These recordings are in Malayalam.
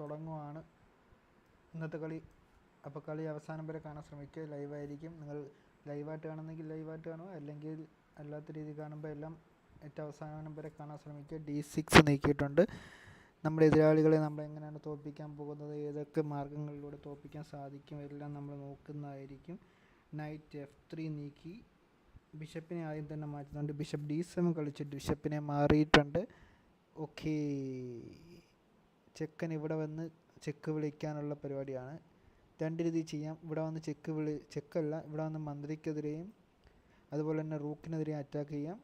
തുടങ്ങുവാണ്. ഇന്നത്തെ കളി അപ്പോൾ കളി അവസാനം വരെ കാണാൻ ശ്രമിക്കുക. ലൈവായിരിക്കും നിങ്ങൾ ലൈവായിട്ട് കാണുന്നെങ്കിൽ ലൈവായിട്ട് കാണുക. അല്ലെങ്കിൽ അല്ലാത്ത രീതി കാണുമ്പോൾ എല്ലാം ഏറ്റവും അവസാനം വരെ കാണാൻ ശ്രമിക്കുക. ഡി സിക്സ് നീക്കിയിട്ടുണ്ട്. നമ്മുടെ എതിരാളികളെ നമ്മൾ എങ്ങനെയാണ് തോൽപ്പിക്കാൻ പോകുന്നത്? ഏതൊക്കെ മാർഗങ്ങളിലൂടെ തോൽപ്പിക്കാൻ സാധിക്കും? എല്ലാം നമ്മൾ നോക്കുന്നതായിരിക്കും. നൈറ്റ് എഫ് ത്രീ നീക്കി. ബിഷപ്പിനെ ആദ്യം തന്നെ മാറ്റുന്നുണ്ട്. ബിഷപ്പ് ഡി സെവൻ കളിച്ചിട്ട് ബിഷപ്പിനെ മാറിയിട്ടുണ്ട്. ഓക്കേ ചെക്കൻ ഇവിടെ വന്ന് ചെക്ക് വിളിക്കാനുള്ള പരിപാടിയാണ്. രണ്ട് രീതി ചെയ്യാം. ഇവിടെ വന്ന് ചെക്ക് വിളി ചെക്കല്ല ഇവിടെ വന്ന് മന്ത്രിക്കെതിരെയും അതുപോലെ തന്നെ റൂക്കിനെതിരെയും അറ്റാക്ക് ചെയ്യാം.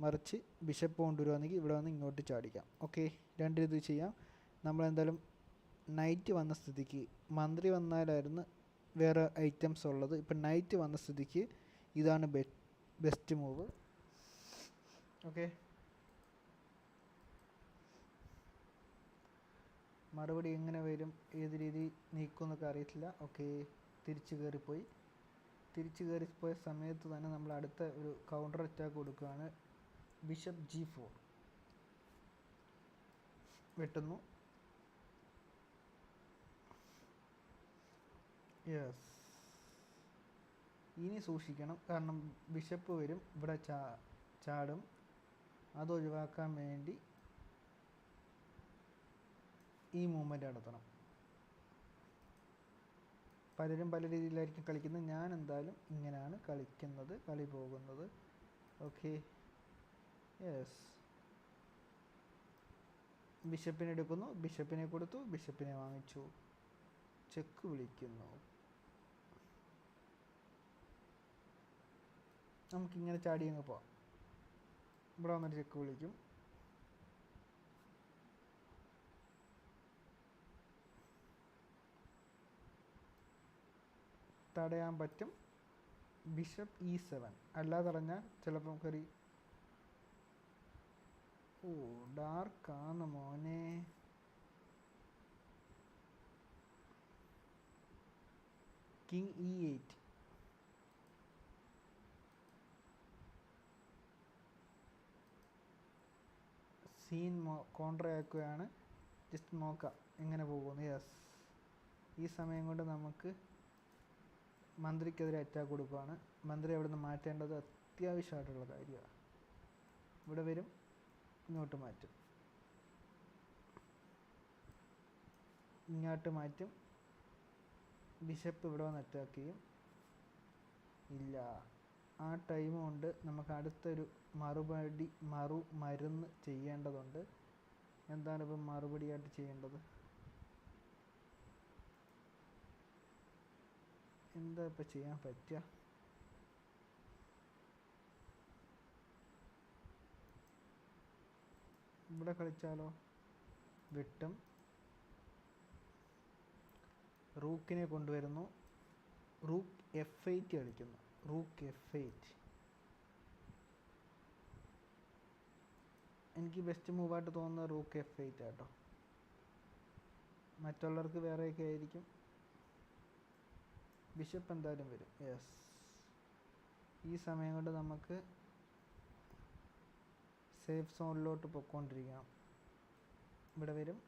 മറിച്ച് ബിഷപ്പ് കൊണ്ടുവരുവാണെങ്കിൽ ഇവിടെ വന്ന് ഇങ്ങോട്ട് ചാടിക്കാം. ഓക്കെ രണ്ട് രീതി ചെയ്യാം. നമ്മളെന്തായാലും നൈറ്റ് വന്ന സ്ഥിതിക്ക് മന്ത്രി വന്നാലായിരുന്നു വേറെ ഐറ്റംസ് ഉള്ളത്. ഇപ്പം നൈറ്റ് വന്ന സ്ഥിതിക്ക് ഇതാണ് ബെസ്റ്റ് മൂവ് ഓക്കെ മറുപടി എങ്ങനെ വരും ഏത് രീതി നീക്കുമെന്നൊക്കെ അറിയത്തില്ല. ഓക്കെ തിരിച്ചു കയറിപ്പോയി. തിരിച്ചു കയറിപ്പോയ സമയത്ത് തന്നെ നമ്മൾ അടുത്ത ഒരു കൗണ്ടർ അറ്റാക്ക് കൊടുക്കുകയാണ്. ബിഷപ്പ് ജി ഫോർ വെട്ടുന്നു. യെസ് ഇനി സൂക്ഷിക്കണം. കാരണം ബിഷപ്പ് വരും. ഇവിടെ ചാ ചാടും. അത് ഒഴിവാക്കാൻ വേണ്ടി ഈ മൂവ്മെന്റ് നടത്തണം. പലരും പല രീതിയിലായിരിക്കും കളിക്കുന്നത്. ഞാൻ എന്തായാലും ഇങ്ങനെയാണ് കളിക്കുന്നത് കളി പോകുന്നത്. ഓക്കെ യെസ് ബിഷപ്പിനെ എടുക്കുന്നു. ബിഷപ്പിനെ കൊടുത്തു. ബിഷപ്പിനെ വാങ്ങിച്ചു. ചെക്ക് വിളിക്കുന്നു. നമുക്കിങ്ങനെ ചാടി അങ്ങ് പോവാം. ഇവിടെ വന്നിട്ട് ചെക്ക് വിളിക്കും. തടയാൻ പറ്റും. Bishop E seven. അല്ലാതെ പറഞ്ഞാൽ ചിലപ്പം കറി. ഓ ഡാർക്കാണ് മോനെ. King E eight. സീൻ കോൺട്ര ആക്കുകയാണ് ജസ്റ്റ് നോക്കാം എങ്ങനെ പോകുന്നു. യെസ്. ഈ സമയം കൊണ്ട് നമുക്ക് മന്ത്രിക്കെതിരെ അറ്റാക്ക് കൊടുക്കുകയാണ് മന്ത്രി അവിടെ നിന്ന് മാറ്റേണ്ടത് അത്യാവശ്യമായിട്ടുള്ള കാര്യമാണ്. ഇവിടെ വരും ഇങ്ങോട്ട് മാറ്റും. ഇങ്ങോട്ട് മാറ്റും. ബിഷപ്പ് ഇവിടെ വന്ന് അറ്റാക്ക് ചെയ്യും. ഇല്ല. ആ ടൈം കൊണ്ട് നമുക്ക് അടുത്തൊരു മറുപടി മറു മരുന്ന് ചെയ്യേണ്ടതുണ്ട്. എന്താണ് ഇപ്പം മറുപടിയായിട്ട് ചെയ്യേണ്ടത്? എന്താ ഇപ്പം ചെയ്യാൻ പറ്റുക ഇവിടെ കളിച്ചാലോ? വിട്ടും. റൂക്കിനെ കൊണ്ടുവരുന്നു. റൂക്ക് എഫ് എയ്റ്റ് കളിക്കുന്നു. റൂക്ക് എഫ് എയ്റ്റ് എനിക്ക് ബെസ്റ്റ് മൂവായിട്ട് തോന്നുന്നത് റൂക്ക് എഫ് എയ്റ്റ് ആട്ടോ. മറ്റുള്ളവർക്ക് വേറെയൊക്കെ ആയിരിക്കും. ബിഷപ്പ് എന്തായാലും വരും. യെസ് ഈ സമയം കൊണ്ട് നമുക്ക് സേഫ് സോണിലോട്ട് പൊയ്ക്കൊണ്ടിരിക്കണം ഇവിടെ വരും.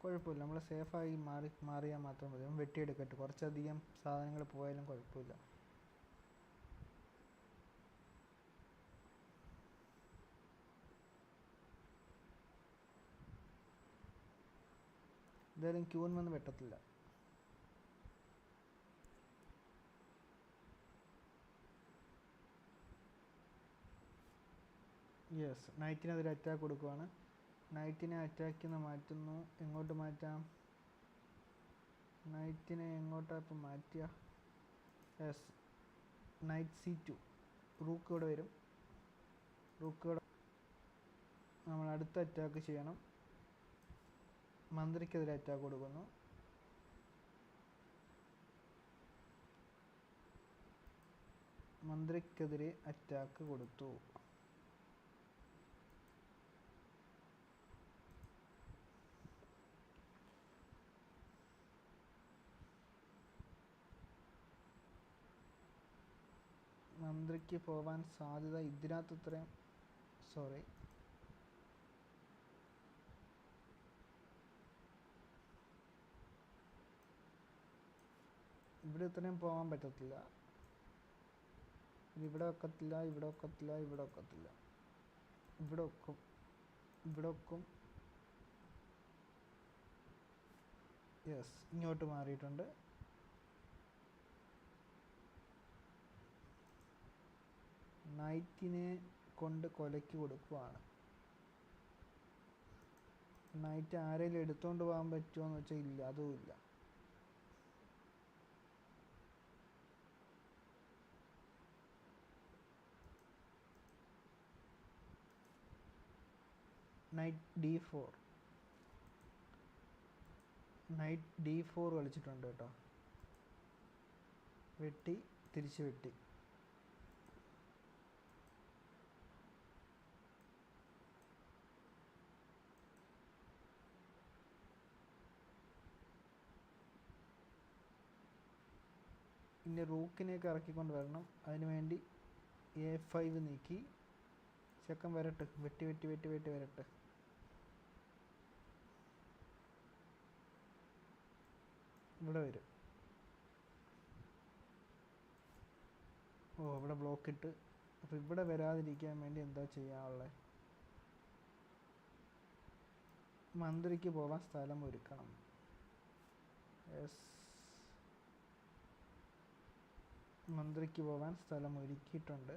കുഴപ്പമില്ല. നമ്മൾ സേഫായി മാറി മാറിയാൽ മാത്രം മതി. വെട്ടിയെടുക്കട്ടെ. കുറച്ചധികം സാധനങ്ങൾ പോയാലും കുഴപ്പമില്ല. എന്തായാലും ക്യൂൻ വന്ന് വെട്ടത്തില്ല. യെസ് നൈറ്റിനെതിരെ അറ്റാക്ക് കൊടുക്കുവാണ്. നൈറ്റിനെ അറ്റാക്കിൽ നിന്ന് മാറ്റുന്നു. എങ്ങോട്ട് മാറ്റാം? നൈറ്റിനെ എങ്ങോട്ടാ ഇപ്പം മാറ്റുക yes knight C two rook ഇവിടെ വരും. റൂക്ക് ഇവിടെ നമ്മൾ അടുത്ത അറ്റാക്ക് ചെയ്യണം. മന്ത്രിക്കെതിരെ അറ്റാക്ക് കൊടുക്കുന്നു. മന്ത്രിക്കെതിരെ അറ്റാക്ക് കൊടുത്തു. മന്ത്രിക്ക് പോവാൻ സാധ്യത ഇതിനകത്ത് ഇത്രയും. സോറി ഇവിടെ ഇത്രയും പോകാൻ പറ്റത്തില്ല. ഇവിടെ ഒക്കത്തില്ല ഇവിടെ ഒക്കത്തില്ല ഇവിടെ ഒക്കത്തില്ല. ഇവിടെ ഒക്കും ഇവിടെ ഒക്കും. യെസ് ഇങ്ങോട്ട് മാറിയിട്ടുണ്ട്. നൈറ്റിനെ കൊണ്ട് കൊലയ്ക്ക് കൊടുക്കുവാണ്. നൈറ്റ് ആരെങ്കിലും എടുത്തോണ്ട് പോകാൻ പറ്റുമോ എന്ന് വെച്ചാൽ ഇല്ല അതും ഇല്ല. Knight D four knight D four കളിച്ചിട്ടുണ്ട് കേട്ടോ. വെട്ടി തിരിച്ച് വെട്ടി. ഇനി റൂക്കിനെയൊക്കെ ഇറക്കിക്കൊണ്ട് വരണം. അതിന് വേണ്ടി എ ഫൈവ് നീക്കി. ചെക്കൻ വരട്ടെ. വെട്ടി വെട്ടി വെട്ടി വെട്ടി വരട്ടെ. ഇവിടെ വരും. ഓ ഇവിടെ ബ്ലോക്ക് ഇട്ട്. അപ്പോൾ ഇവിടെ വരാതിരിക്കാൻ വേണ്ടി എന്താ ചെയ്യാനുള്ളത് മന്ത്രിക്ക് പോകാൻ സ്ഥലം ഒരുക്കണം. യെസ്. മന്ത്രിക്ക് പോകാൻ സ്ഥലം ഒരുക്കിയിട്ടുണ്ട്.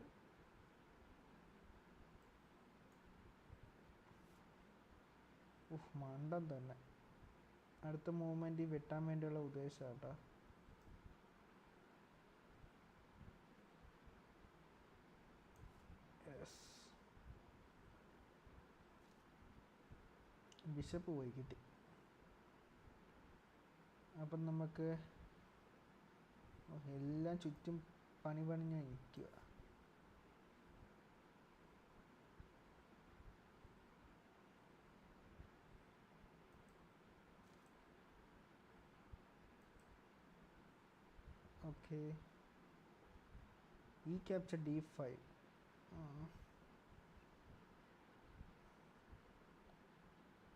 ഉഫ് മണ്ടം തന്നെ. അടുത്ത മൂവ്മെന്റ് വെട്ടാൻ വേണ്ടിയുള്ള ഉദ്ദേശം കേട്ടോ ബിഷപ്പ് പോയി കിട്ടി. അപ്പം നമുക്ക് എല്ലാം ചുറ്റും പണി പണിഞ്ഞ് നിൽക്കുക ഓക്കെ ഈ ക്യാപ്ചർ ഡി ഫൈവ്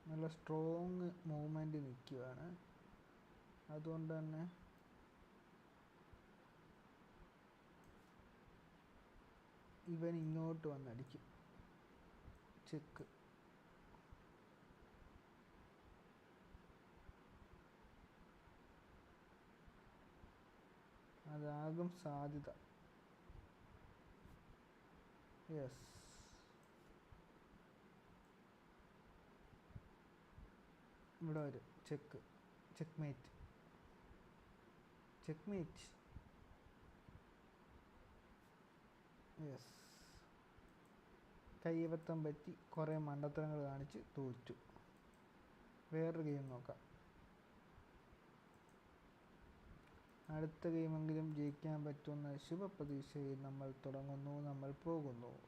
നല്ല സ്ട്രോങ് മൂവ്മെന്റ് നിൽക്കുകയാണ് അതുകൊണ്ട് തന്നെ ഇവൻ ഇങ്ങോട്ട് വന്നടിക്കും. ചെക്ക് അതാകും സാധ്യത. യെസ് ഇവിടെ വരും. Check checkmate checkmate yes കൈവത്തം പറ്റി കുറേ മണ്ടത്തരങ്ങൾ കാണിച്ച് തോറ്റു. വേറൊരു ഗെയിം നോക്കാം. അടുത്ത ഗെയിമെങ്കിലും ജയിക്കാൻ പറ്റുമെന്ന ശുഭപ്രതീക്ഷയിൽ നമ്മൾ തുടങ്ങുന്നു നമ്മൾ പോകുന്നു.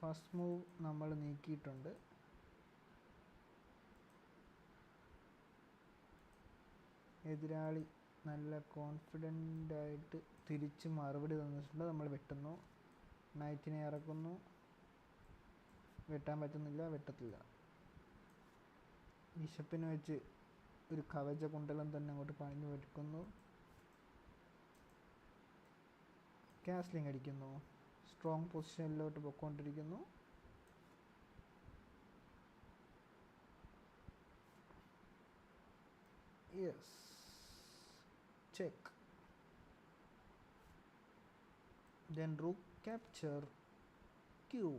ഫസ്റ്റ് മൂവ് നമ്മൾ നീക്കിയിട്ടുണ്ട്. എതിരാളി നല്ല കോൺഫിഡന്റ് ആയിട്ട് തിരിച്ച് മറുപടി തന്നിട്ടുണ്ട്. നമ്മൾ വെട്ടുന്നു. നൈറ്റിനെ ഇറക്കുന്നു. വെട്ടാൻ പറ്റുന്നില്ല വെട്ടത്തില്ല. ബിഷപ്പിനെ വെച്ച് ഒരു കവച കുണ്ടലം തന്നെ അങ്ങോട്ട് പണിഞ്ഞു വെക്കുന്നു കാസ്ലിംഗ് അടിക്കുന്നു. സ്ട്രോങ് പൊസിഷനിലോട്ട് പൊയ്ക്കൊണ്ടിരിക്കുന്നു yes check then rook capture q.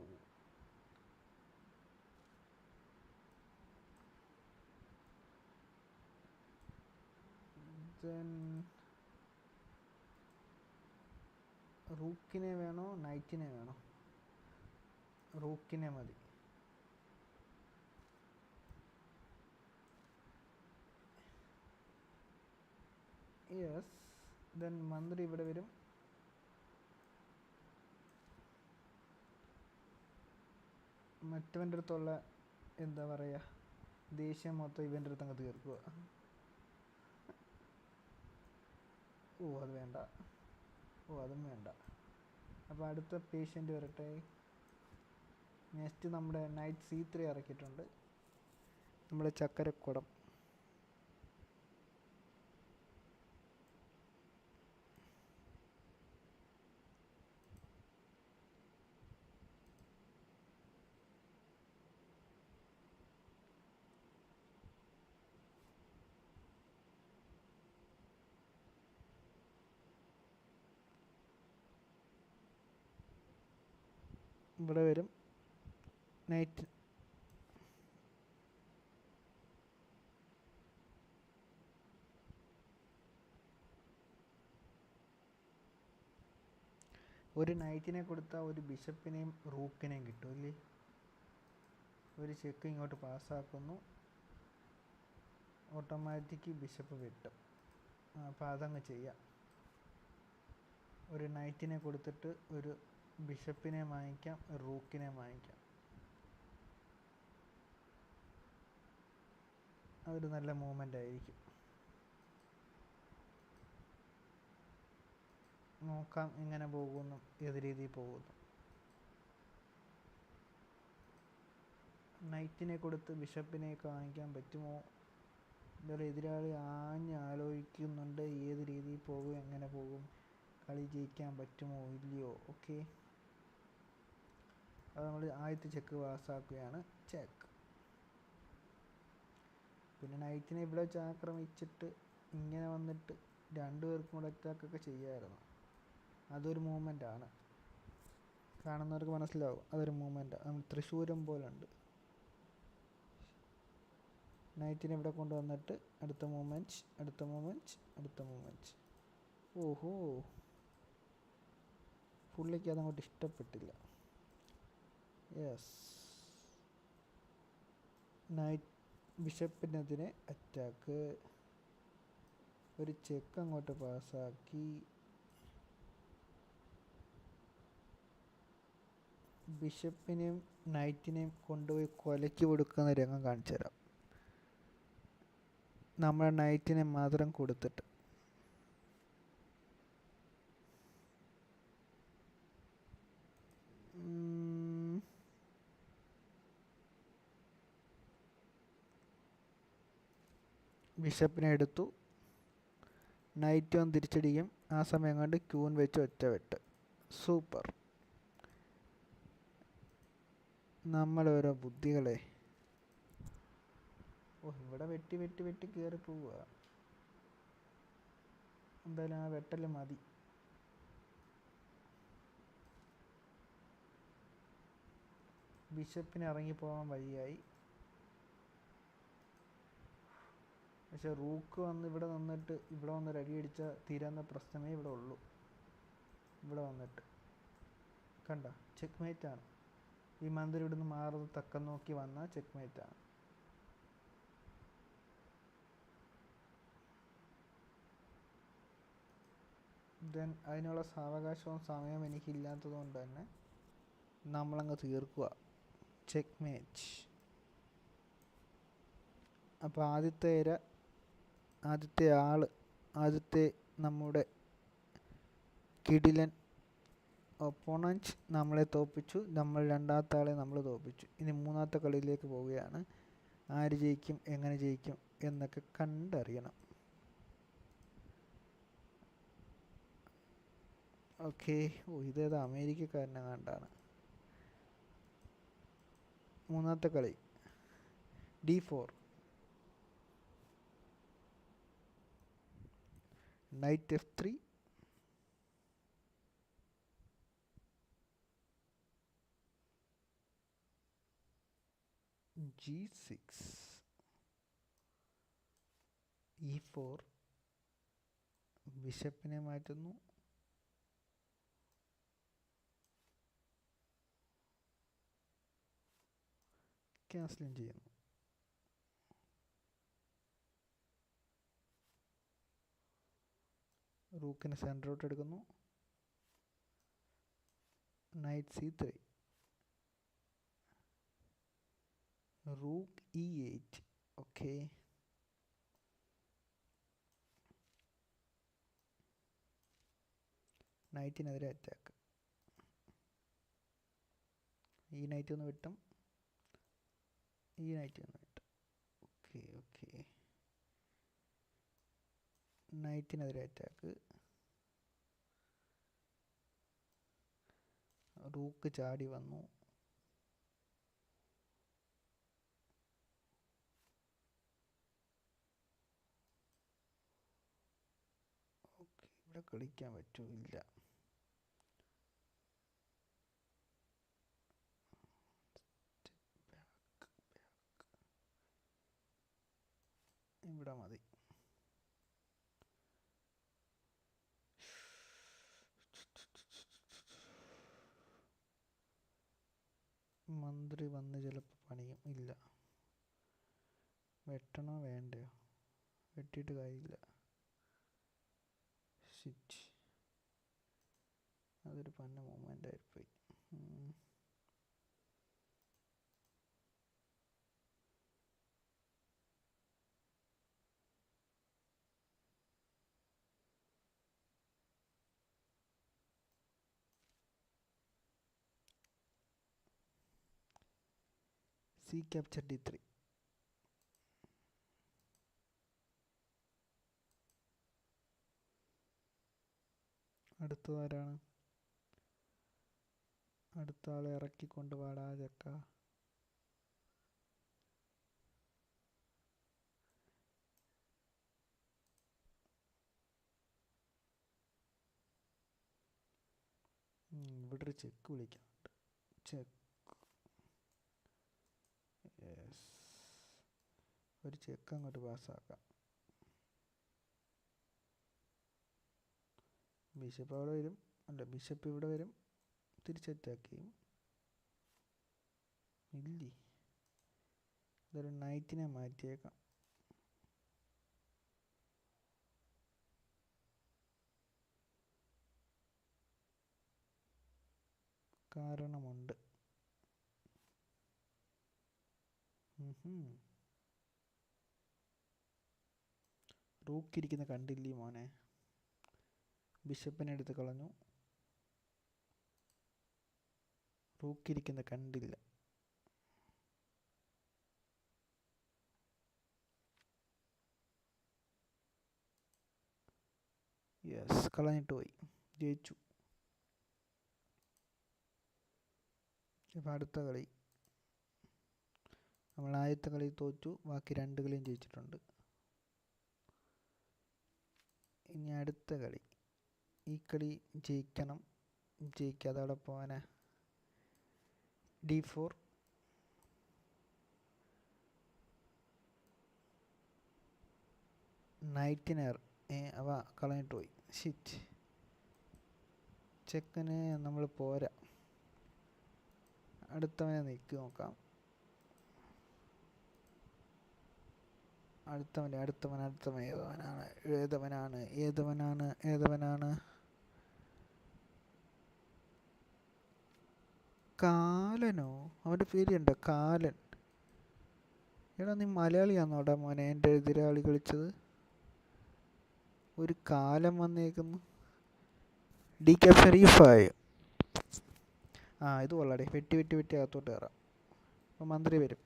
then റൂക്കിനെ വേണോ നൈറ്റിനെ വേണോ? റൂക്കിനെ മതി. യെസ് ദെൻ മന്ത്രി ഇവിടെ വരും. മറ്റവന്റെ അടുത്തുള്ള എന്താ പറയുക ദേഷ്യം മൊത്തം ഇവന്റെ അടുത്ത് അങ്ങ് തീർക്കുക. ഓ അത് വേണ്ട. ഓ അതും വേണ്ട. അപ്പോൾ അടുത്ത പേഷ്യന്റ് വരട്ടെ. നെക്സ്റ്റ് നമ്മുടെ നൈറ്റ് സി ത്രീ ഇറക്കിയിട്ടുണ്ട്. നമ്മുടെ ചക്കരക്കുടം. ഇവിടെ വരും. നൈറ്റ് ഒരു നൈറ്റിനെ കൊടുത്താൽ ഒരു ബിഷപ്പിനെയും റൂക്കിനെയും കിട്ടും അല്ലേ? ഒരു ചെക്ക് ഇങ്ങോട്ട് പാസ്സാക്കുന്നു ഓട്ടോമാറ്റിക് ബിഷപ്പ് കിട്ടും. അപ്പോൾ അതങ്ങ് ചെയ്യാം. ഒരു നൈറ്റിനെ കൊടുത്തിട്ട് ഒരു ബിഷപ്പിനെ വാങ്ങിക്കാം റൂക്കിനെ വാങ്ങിക്കാം. അതൊരു നല്ല മൂവ്മെന്റ് ആയിരിക്കും. നോക്കാം എങ്ങനെ പോകുന്നു ഏത് രീതിയിൽ പോകുന്നു. നൈറ്റിനെ കൊടുത്ത് ബിഷപ്പിനെയൊക്കെ വാങ്ങിക്കാൻ പറ്റുമോ? ഇതൊരു എതിരാളി ആഞ്ഞ് ആലോചിക്കുന്നുണ്ട് ഏത് രീതിയിൽ പോകും എങ്ങനെ പോകും കളി ജയിക്കാൻ പറ്റുമോ ഇല്ലയോ? ഓക്കെ അത് നമ്മൾ ആദ്യത്തെ ചെക്ക് പാസ്സാക്കുകയാണ്. ചെക്ക് പിന്നെ നൈറ്റിനെ ഇവിടെ വെച്ച് ആക്രമിച്ചിട്ട് ഇങ്ങനെ വന്നിട്ട് രണ്ടു പേർക്കും കൂടെ അറ്റാക്കൊക്കെ ചെയ്യാമായിരുന്നു അതൊരു മൂവ്മെന്റ് ആണ്. കാണുന്നവർക്ക് മനസ്സിലാവും. അതൊരു മൂവ്മെന്റ് നമ്മൾ തൃശ്ശൂരം പോലുണ്ട്. നൈറ്റിനെ ഇവിടെ കൊണ്ടുവന്നിട്ട് അടുത്ത മൂവ്മെന്റ് അടുത്ത മൂവ്മെന്റ് അടുത്ത മൂവ്മെന്റ് ഓഹോ. പുള്ളിക്ക് അതങ്ങോട്ട് ഇഷ്ടപ്പെട്ടില്ല. യെസ് നൈറ്റ് ബിഷപ്പിനെതിരെ അറ്റാക്ക് ഒരു ചെക്ക് അങ്ങോട്ട് പാസ്സാക്കി. ബിഷപ്പിനെയും നൈറ്റിനെയും കൊണ്ടുപോയി കൊലയ്ക്ക് കൊടുക്കുന്ന രംഗം കാണിച്ചു തരാം നമ്മുടെ നൈറ്റിനെ മാത്രം കൊടുത്തിട്ട്. ബിഷപ്പിനെ എടുത്തു. നൈറ്റ് വന്ന് തിരിച്ചടിക്കും ആ സമയം കൊണ്ട് ക്യൂൻ വെച്ച് ഒറ്റ വെട്ട്. സൂപ്പർ നമ്മളോരോ ബുദ്ധികളെ. ഓ ഇവിടെ വെട്ടി വെട്ടി വെട്ടി കയറി പോവുക. എന്തായാലും ആ വെട്ടൽ മതി. ബിഷപ്പിന് ഇറങ്ങി പോകാൻ വഴിയായി പക്ഷെ റൂക്ക് വന്ന് ഇവിടെ നിന്നിട്ട് ഇവിടെ വന്ന് ഒരു അടിയടിച്ച തീരാവുന്ന പ്രശ്നമേ ഇവിടെ ഉള്ളൂ. ഇവിടെ വന്നിട്ട്. കണ്ട? ചെക്ക് ആണ്. ഈ മന്ത്രി ഇവിടുന്ന് മാറുന്നത് തക്കം നോക്കി വന്ന ചെക്ക് ആണ്. ദെൻ അതിനുള്ള സാവകാശവും സമയവും എനിക്കില്ലാത്തത് കൊണ്ട് തന്നെ നമ്മളങ്ങ് തീർക്കുക. ചെക്ക് മേച്ച് അപ്പോൾ ആദ്യത്തെ ഇര ആദ്യത്തെ ആൾ ആദ്യത്തെ നമ്മുടെ കിടിലൻ ഒപ്പോണന്റ് നമ്മളെ തോൽപ്പിച്ചു നമ്മൾ രണ്ടാമത്തെ ആളെ നമ്മൾ തോൽപ്പിച്ചു ഇനി മൂന്നാമത്തെ കളിയിലേക്ക് പോവുകയാണ്. ആര് ജയിക്കും എങ്ങനെ ജയിക്കും എന്നൊക്കെ കണ്ടറിയണം. ഓക്കെ. ഓ ഇതേത് അമേരിക്കക്കാരനെ കണ്ടാണ്. മൂന്നാമത്തെ കളി. D four G six E four ബിഷപ്പിനെ മാറ്റുന്നു. ക്യാൻസലും ചെയ്യുന്നു. റൂക്കിന് സെന്ററോട്ട് എടുക്കുന്നു. Knight C three rook E eight okay നൈറ്റിനെതിരെ attack ഈ നൈറ്റ് ഒന്ന് വിട്ടും. ഈ നൈറ്റ് ഒന്ന് വിട്ടും. ഓക്കെ ഓക്കെ നൈറ്റിനെതിരെ അറ്റാക്ക് റൂക്ക് ചാടി വന്നു. ഓക്കെ ഇവിടെ കളിക്കാൻ പറ്റില്ല. ഇവിടെ മതി. മന്ത്രി വന്ന് ചിലപ്പോൾ പണിയും ഇല്ല. വെട്ടണോ വേണ്ടയോ? വെട്ടിയിട്ട് കാര്യമില്ല. ഷിറ്റ് അതൊരു പന്ന മൂമെന്റ് ആയിപ്പോയി. C capture D three. അടുത്തതാരാണ്? അടുത്ത ആളെ ഇറക്കിക്കൊണ്ട് വാടാ ചക്ക. ഇവിടെ ഒരു ചെക്ക് വിളിക്കുന്നുണ്ട് ചെക്ക് ഒരു ചെക്ക് അങ്ങോട്ട് പാസ്സാക്കാം. ബിഷപ്പ് അവിടെ വരും. അല്ല ബിഷപ്പ് ഇവിടെ വരും. തിരിച്ച് ഇല്ല ചെയ്യും ഇല്ലേ ഇതൊരു നൈറ്റിനെ മാറ്റിയേക്കാം. കാരണമുണ്ട്. റൂക്കിരിക്കുന്ന കണ്ടില്ലേ മോനെ? ബിഷപ്പിനെ എടുത്ത് കളഞ്ഞു. റൂക്കിരിക്കുന്ന കണ്ടില്ല. യെസ് കളഞ്ഞിട്ട് പോയി. ജയിച്ചു. ഇപ്പം അടുത്ത കളി. നമ്മൾ ആദ്യത്തെ കളി തോറ്റു. ബാക്കി രണ്ട് കളിയും ജയിച്ചിട്ടുണ്ട്. ഇനി അടുത്ത കളി. ഈ കളി ജയിക്കണം. ജയിക്കാതെ അവിടെ പോകാനാ ഡി ഫോർ നൈറ്റിനെയർ അവ കളഞ്ഞിട്ട് പോയി. ഷിറ്റ് ചെക്കന് നമ്മൾ പോരാ. അടുത്തവനെ നീക്കി നോക്കാം. അടുത്തവൻ അടുത്തവൻ അടുത്തവൻ ഏതവനാണ്? ഏതവനാണ്? ഏതവനാണ്? ഏതവനാണ്? കാലനോ? അവന്റെ പേര് കണ്ടോ കാലൻ. എടാ നീ മലയാളിയാന്നോടാ മോനെ? എന്റെ എതിരാളി കളിച്ചത്. ഒരു കാലം വന്നേക്കുന്നു. ഡി കെ ഷെറീഫായി ആ ഇത് കൊള്ളാടെ വെട്ടി വെട്ടി വെട്ടി അകത്തോട്ട് കയറാം. അപ്പം മന്ത്രി വരും.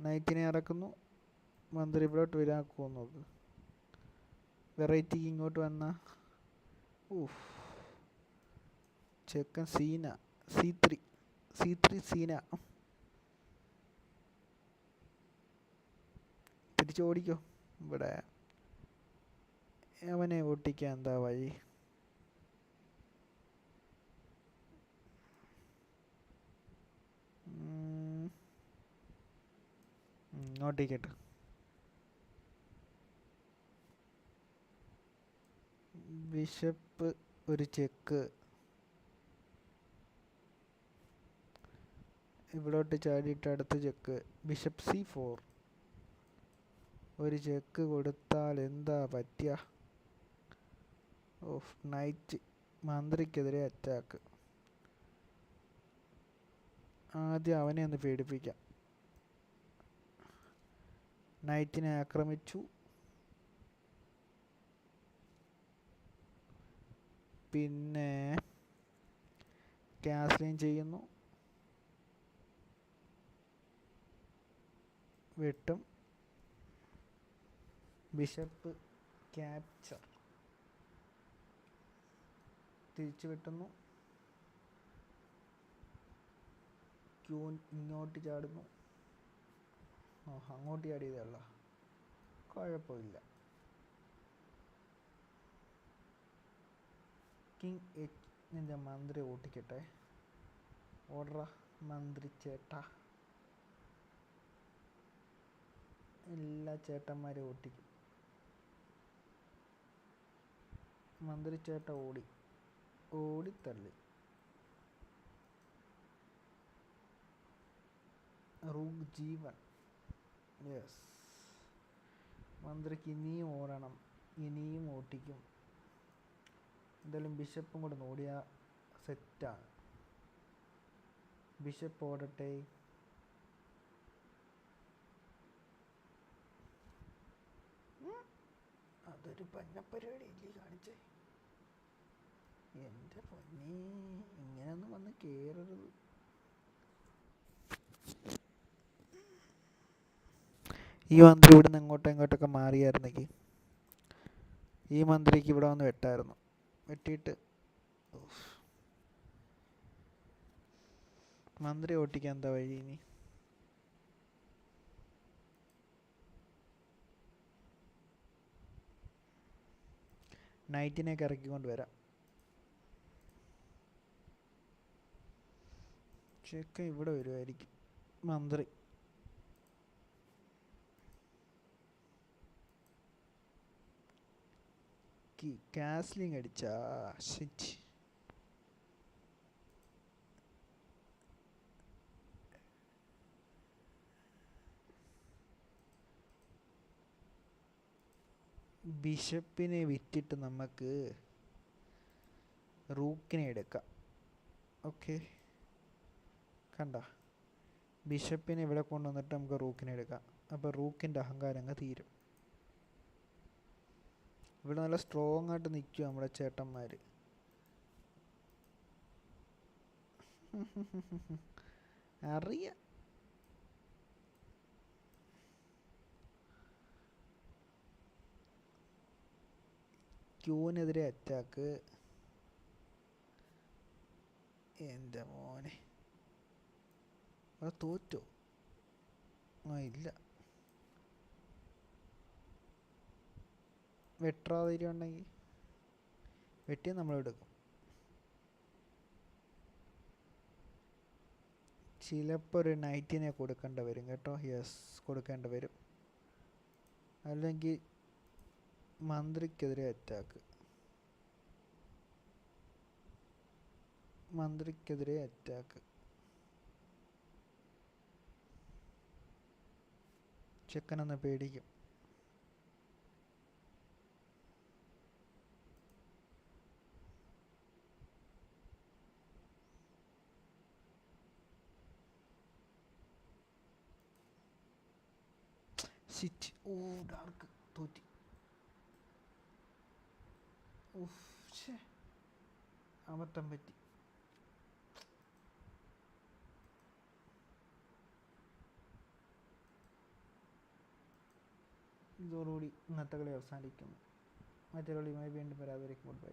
നൈറ്റിനെ ഇറക്കുന്നു. മന്ത്രി ഇവിടോട്ട് വരാക്കുമോ നോക്ക് വെറൈറ്റിക്ക് ഇങ്ങോട്ട് വന്ന. ഊഫ് ചെക്കൻ സീന. സി ത്രീ സി ത്രീ സീന. തിരിച്ചോടിക്കോ. ഇവിടെ. അവനെ ഓട്ടിക്കാൻ എന്താ വഴി? ഉം. ബിഷപ്പ് ഒരു ചെക്ക്. ഇവിടോട്ട് ചാടിയിട്ട് അടുത്ത ചെക്ക്. Bishop C four. ഒരു ചെക്ക് കൊടുത്താൽ എന്താ പറ്റുക ഓഫ് നൈറ്റ് മന്ത്രിക്കെതിരെ അറ്റാക്ക്. ആദ്യം അവനെ ഒന്ന് പേടിപ്പിക്കാം. നൈറ്റിനെ ആക്രമിച്ചു. പിന്നെ ക്യാസ്ലിൻ ചെയ്യുന്നു. വെട്ടും. Bishop capture. തിരിച്ചു വെട്ടുന്നു. ക്യൂൻ ഇങ്ങോട്ട് ചാടുന്നു. ഓ അങ്ങോട്ട് ചാടിയതല്ല കുഴപ്പമില്ല. കിങ് എച്ചിന്റെ മന്ത്രി ഓട്ടിക്കട്ടെ. ഓടറ മന്ത്രി ചേട്ട. എല്ലാ ചേട്ടന്മാരെ ഓട്ടിക്കും മന്ത്രി ചേട്ട ഓടി. ഓടിത്തള്ളി. റൂഗ് ജീവൻ. യെസ് മന്ത്രിക്ക് ഇനിയും ഓടണം. ഇനിയും ഓട്ടിക്കും. എന്തായാലും ബിഷപ്പും കൂടെ നോടിയ സെറ്റാണ് ബിഷപ്പ് ഓടട്ടെ. അതൊരു പന്നപ്പരിപാടി ഇല്ലേ കാണിച്ചേ. എന്റെ പൊന്നേ ഇങ്ങനെയൊന്നും വന്ന് കയറരുത് ഈ മന്ത്രി ഇവിടെ നിന്ന് ഇങ്ങോട്ടും ഇങ്ങോട്ടൊക്കെ മാറിയായിരുന്നെങ്കിൽ ഈ മന്ത്രിക്ക് ഇവിടെ വന്ന് വെട്ടായിരുന്നു. വെട്ടിയിട്ട്. മന്ത്രി ഓട്ടിക്കാൻ എന്താ വഴി ഇനി? നൈറ്റിനെയൊക്കെ ഇറക്കിക്കൊണ്ട് വരാം. ചെക്ക ഇവിടെ വരുമായിരിക്കും മന്ത്രി. കാസ്ലിംഗ് അടിച്ചാ ഷിറ്റ് ബിഷപ്പിനെ വിറ്റിട്ട് നമുക്ക് റൂക്കിനെ എടുക്കാം. ഓക്കെ. കണ്ട. ബിഷപ്പിനെ ഇവിടെ കൊണ്ടുവന്നിട്ട് നമുക്ക് റൂക്കിനെ എടുക്കാം. അപ്പോൾ റൂക്കിന്റെ അഹങ്കാരം അങ്ങ് തീരും. ഇവിടെ നല്ല സ്ട്രോങ് ആയിട്ട് നിൽക്കും നമ്മുടെ ചേട്ടന്മാർ അറിയ. ക്യൂവിനെതിരെ അറ്റാക്ക് എന്റെ മോനെ. തോറ്റോ? ആ ഇല്ല. വെട്ടാതിരി ഉണ്ടെങ്കിൽ വെട്ടി നമ്മളെടുക്കും ചിലപ്പോൾ ഒരു നൈറ്റിനെ കൊടുക്കേണ്ട വരും കേട്ടോ. യെസ് കൊടുക്കേണ്ട വരും. അല്ലെങ്കിൽ മന്ത്രിക്കെതിരെ അറ്റാക്ക് മന്ത്രിക്കെതിരെ അറ്റാക്ക് ചെക്കനൊന്ന് പേടിക്കും സിറ്റ് ഓ ഡാർക്ക് തോറ്റി ശ്ശേ. അബദ്ധം പറ്റി. ഇതോടുകൂടി ഇന്നത്തെ കളി അവസാനിക്കുന്നു. മറ്റൊരു കളിയുമായി വീണ്ടും വരാതെ ഗുഡ് ബൈ.